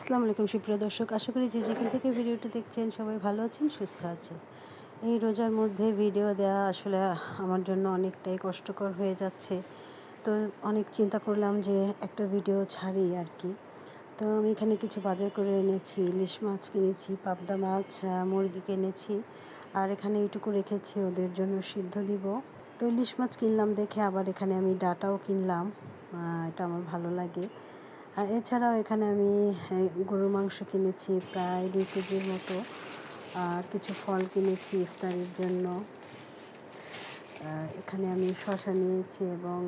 আসসালামু আলাইকুম, সুপ্রিয় দর্শক। আশা করি যে যেখান থেকে ভিডিওটি দেখছেন সবাই ভালো আছেন, সুস্থ আছেন। এই রোজার মধ্যে ভিডিও দেওয়া আসলে আমার জন্য অনেকটাই কষ্টকর হয়ে যাচ্ছে। তো অনেক চিন্তা করলাম যে একটা ভিডিও ছাড়ি আর কি। তো আমি এখানে কিছু বাজার করে এনেছি, ইলিশ মাছ কিনেছি, পাবদা মাছ মুরগি কিনেছি। আর এখানে এইটুকু রেখেছি, ওদের জন্য সিদ্ধ দিব। তো ইলিশ মাছ কিনলাম দেখে আবার এখানে আমি ডাটাও কিনলাম। এটা আমার ভালো লাগে। আর এছাড়াও এখানে আমি গরুর মাংস কিনেছি প্রায় দুই কেজির মতো। আর কিছু ফল কিনেছি ইফতারির জন্য। এখানে আমি শশা নিয়েছি এবং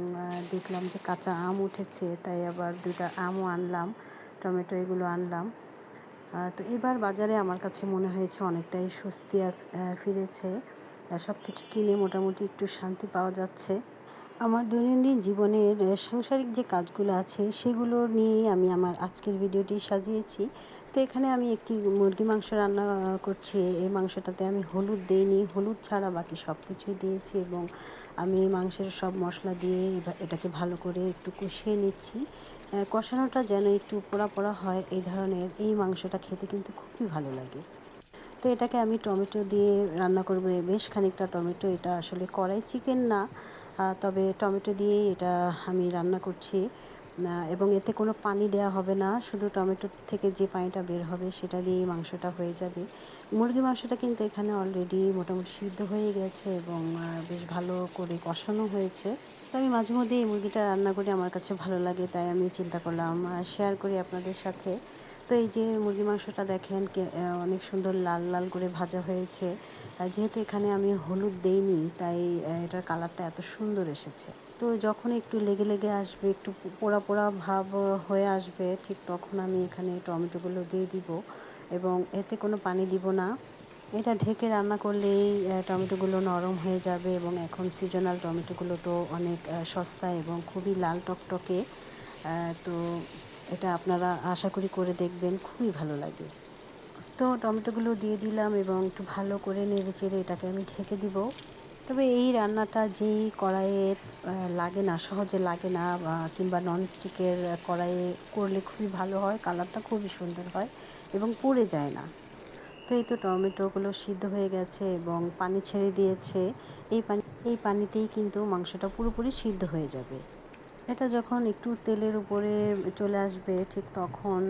দেখলাম যে কাঁচা আম উঠেছে, তাই আবার দুটা আমও আনলাম, টমেটো এগুলো আনলাম। তো এবার বাজারে আমার কাছে মনে হয়েছে অনেকটাই স্বস্তি আর ফিরেছে। সব কিছু কিনে মোটামুটি একটু শান্তি পাওয়া যাচ্ছে। আমার দৈনন্দিন জীবনের সাংসারিক যে কাজগুলো আছে, সেগুলো নিয়েই আমি আমার আজকের ভিডিওটি সাজিয়েছি। তো এখানে আমি একটি মুরগি মাংস রান্না করছি। এই মাংসটাতে আমি হলুদ দিইনি হলুদ ছাড়া বাকি সব কিছুই দিয়েছি এবং আমি মাংসের সব মশলা দিয়ে এটাকে ভালো করে একটু কষিয়ে নিচ্ছি। কষানোটা যেন একটু পোড়া পোড়া হয়, এই ধরনের এই মাংসটা খেতে কিন্তু খুবই ভালো লাগে। তো এটাকে আমি টমেটো দিয়ে রান্না করব। বেশ খানিকটা টমেটো, এটা আসলে কড়াই চিকেন না। তবে টমেটো দিয়েই এটা আমি রান্না করছি। এবং এতে কোনো পানি দেওয়া হবে না, শুধু টমেটো থেকে যে পানিটা বের হবে সেটা দিয়েই মাংসটা হয়ে যাবে। মুরগি মাংসটা কিন্তু এখানে অলরেডি মোটামুটি সিদ্ধ হয়ে গেছে এবং বেশ ভালো করে কষানো হয়েছে। তো আমি মাঝে মধ্যে এই মুরগিটা রান্না করে আমার কাছে ভালো লাগে, তাই আমি চিন্তা করলাম শেয়ার করি আপনাদের সাথে। তো এই যে মুরগি মাংসটা দেখেন অনেক সুন্দর লাল লাল করে ভাজা হয়েছে। যেহেতু এখানে আমি হলুদ দেইনি, তাই এটার কালারটা এত সুন্দর এসেছে। তো যখন একটু লেগে লেগে আসবে, একটু পোড়া পোড়া ভাব হয়ে আসবে, ঠিক তখন আমি এখানে টমেটোগুলো দিয়ে দিব এবং এতে কোনো পানি দিব না। এটা ঢেকে রান্না করলেই টমেটোগুলো নরম হয়ে যাবে এবং এখন সিজনাল টমেটোগুলো তো অনেক সস্তা এবং খুবই লাল টকটকে। তো এটা আপনারা আশা করি করে দেখবেন, খুবই ভালো লাগে। তো টমেটোগুলো দিয়ে দিলাম এবং একটু ভালো করে নেড়ে চেড়ে এটাকে আমি ঢেকে দিব। তবে এই রান্নাটা যেই কড়াইয়ে লাগে না, সহজে লাগে না কিংবা ননস্টিকের কড়াইয়ে করলে খুবই ভালো হয়, কালারটা খুবই সুন্দর হয় এবং পড়ে যায় না। তো এই তো টমেটোগুলো সিদ্ধ হয়ে গেছে এবং পানি ছেড়ে দিয়েছে। এই পানি, এই পানিতেই কিন্তু মাংসটা পুরোপুরি সিদ্ধ হয়ে যাবে। এটা যখন একটু তেলের উপরে চলে আসবে, ঠিক তখন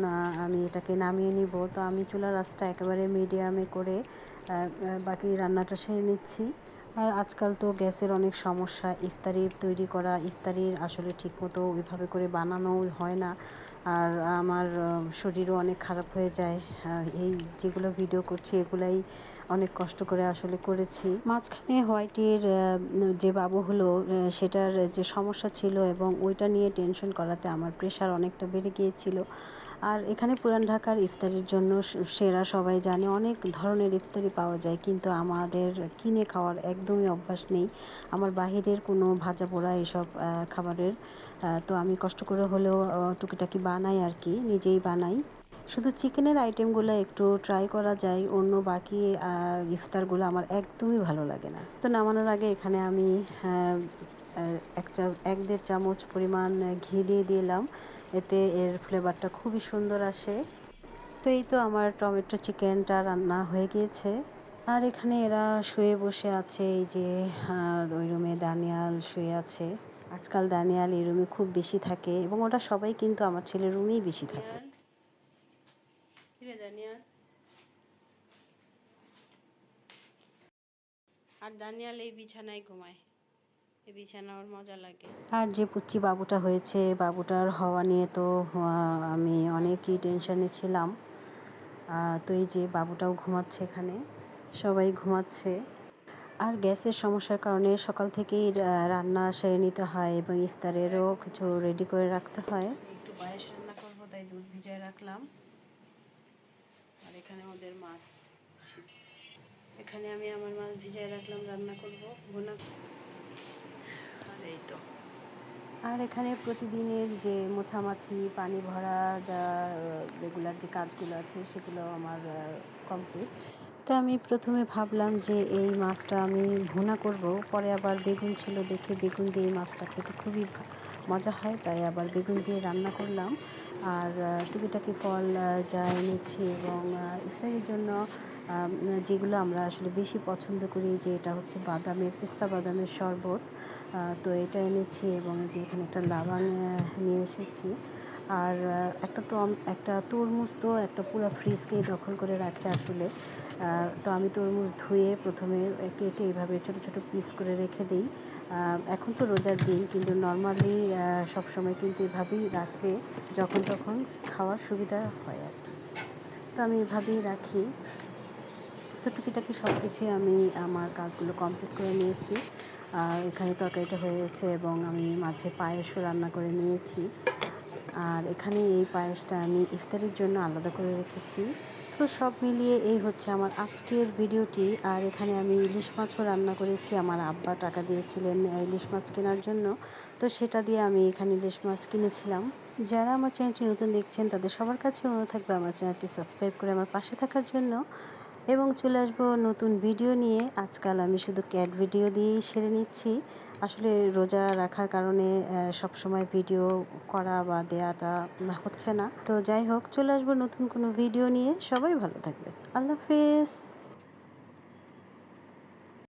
আমি এটাকে নামিয়ে নিব। তো আমি চুলার আঁচটা একেবারে মিডিয়ামে করে বাকি রান্নাটা সেরে নিচ্ছি। আর আজকাল তো গ্যাসের অনেক সমস্যা। ইফতারির তৈরি করা, ইফতারির আসলে ঠিকমতো ওইভাবে করে বানানো হয় না। আর আমার শরীরও অনেক খারাপ হয়ে যায়। এই যেগুলো ভিডিও করছি, এগুলাই অনেক কষ্ট করে আসলে করেছি। মাঝখানে হোয়াইটের যে বাবু হলো সেটার যে সমস্যা ছিল এবং ওইটা নিয়ে টেনশন করাতে আমার প্রেশার অনেকটা বেড়ে গিয়েছিল। আর এখানে পুরান ঢাকার ইফতারির জন্য সেরা সবাই জানে, অনেক ধরনের ইফতারি পাওয়া যায়, কিন্তু আমাদের কিনে খাওয়ার একদমই অভ্যাস নেই। আমার বাহিরের কোনো ভাজা পোড়া এসব খাবারের তো আমি কষ্ট করে হলেও টুকিটাকি বানাই আর কি, নিজেই বানাই। শুধু চিকেনের আইটেমগুলো একটু ট্রাই করা যায়, অন্য বাকি ইফতারগুলো আমার একদমই ভালো লাগে না। তো নামানোর আগে এখানে আমি এক চা এক দেড় চামচ পরিমাণ ঘি দিয়ে দিলাম। এতে এর ফ্লেভারটা খুবই সুন্দর আসে। তো এই তো আমার টমেটো চিকেনটা রান্না হয়ে গিয়েছে। আর এখানে এরা শুয়ে বসে আছে, এই যে ওই রুমে দানিয়াল শুয়ে আছে। আজকাল দানিয়াল এই রুমে খুব বেশি থাকে এবং ওটা সবাই কিন্তু আমার ছেলের রুমেই বেশি থাকে। আর দানিয়াল এই বিছানায় ঘুমায়। মজা লাগে। আর যে পুচ্ছি বাবুটা হয়েছে বাবুটার হওয়া নিয়ে তো আমি অনেকই টেনশনে ছিলাম। তো এই যে বাবুটাও ঘুমাচ্ছে এখানে সবাই ঘুমাচ্ছে। আর গ্যাসের সমস্যার কারণে সকাল থেকেই রান্না সেরে নিতে হয় এবং ইফতারেরও কিছু রেডি করে রাখতে হয়। একটু পায়েস রান্না করব তাই দুধ ভিজায় রাখলাম। আর এখানে ওদের মাছ। এখানে আমি আমার মাছ ভিজায় রাখলাম রান্না করব। ভুনা এই তো আর এখানে প্রতিদিনের যে মোছামাছি, পানি ভরা যা রেগুলার যে কাজগুলো আছে, সেগুলো আমার কমপ্লিট তো আমি প্রথমে ভাবলাম যে এই মাছটা আমি ভুনা করব। পরে আবার বেগুন ছিল দেখে বেগুন দিয়ে মাছটা খেতে খুবই মজা হয়, তাই আবার বেগুন দিয়ে রান্না করলাম। আর টুকিটাকি ফল যা এনেছি এবং ইফতারির জন্য যেগুলো আমরা আসলে বেশি পছন্দ করি যে এটা হচ্ছে বাদামের, পেস্তা বাদামের শরবত। তো এটা এনেছি এবং যে এখানে একটা লাবাং নিয়ে এসেছি। আর একটা টম, একটা তরমুজ তো একটা পুরো ফ্রিজকেই দখল করে রাখে আসলে। তো আমি তরমুজ ধুয়ে প্রথমে কেটে এইভাবে ছোট ছোট পিস করে রেখে দিই। এখন তো রোজার দিন, কিন্তু নর্মালি সবসময় কিন্তু এভাবেই রাখলে যখন তখন খাওয়ার সুবিধা হয় আর কি। তো আমি এভাবেই রাখি। তো টুকিটাকি সব কিছুই আমি আমার কাজগুলো কমপ্লিট করে নিয়েছি। এখানে তরকারিটা হয়েছে এবং আমি মাঝে পায়েসও রান্না করে নিয়েছি। আর এখানে এই পায়েসটা আমি ইফতারের জন্য আলাদা করে রেখেছি। তো সব মিলিয়ে এই হচ্ছে আমার আজকের ভিডিওটি। আর এখানে আমি ইলিশ মাছও রান্না করেছি। আমার আব্বা টাকা দিয়েছিলেন ইলিশ মাছ কেনার জন্য। তো সেটা দিয়ে আমি এখানে ইলিশ মাছ কিনেছিলাম। যারা আমার চ্যানেলটি নতুন দেখছেন, তাদের সবার কাছে অনুরোধ থাকবে আমার চ্যানেলটি সাবস্ক্রাইব করে আমার পাশে থাকার জন্য। এবং চলে আসব নতুন ভিডিও নিয়ে। আজকাল আমি শুধু ক্যাট ভিডিও দিয়েই সেরে নিচ্ছি। আসলে রোজা রাখার কারণে সব সময় ভিডিও করা বা দেয়াটা হচ্ছে না। তো যাই হোক, চলে আসব নতুন কোনো ভিডিও নিয়ে। সবাই ভালো থাকবে আল্লাহ হাফেজ।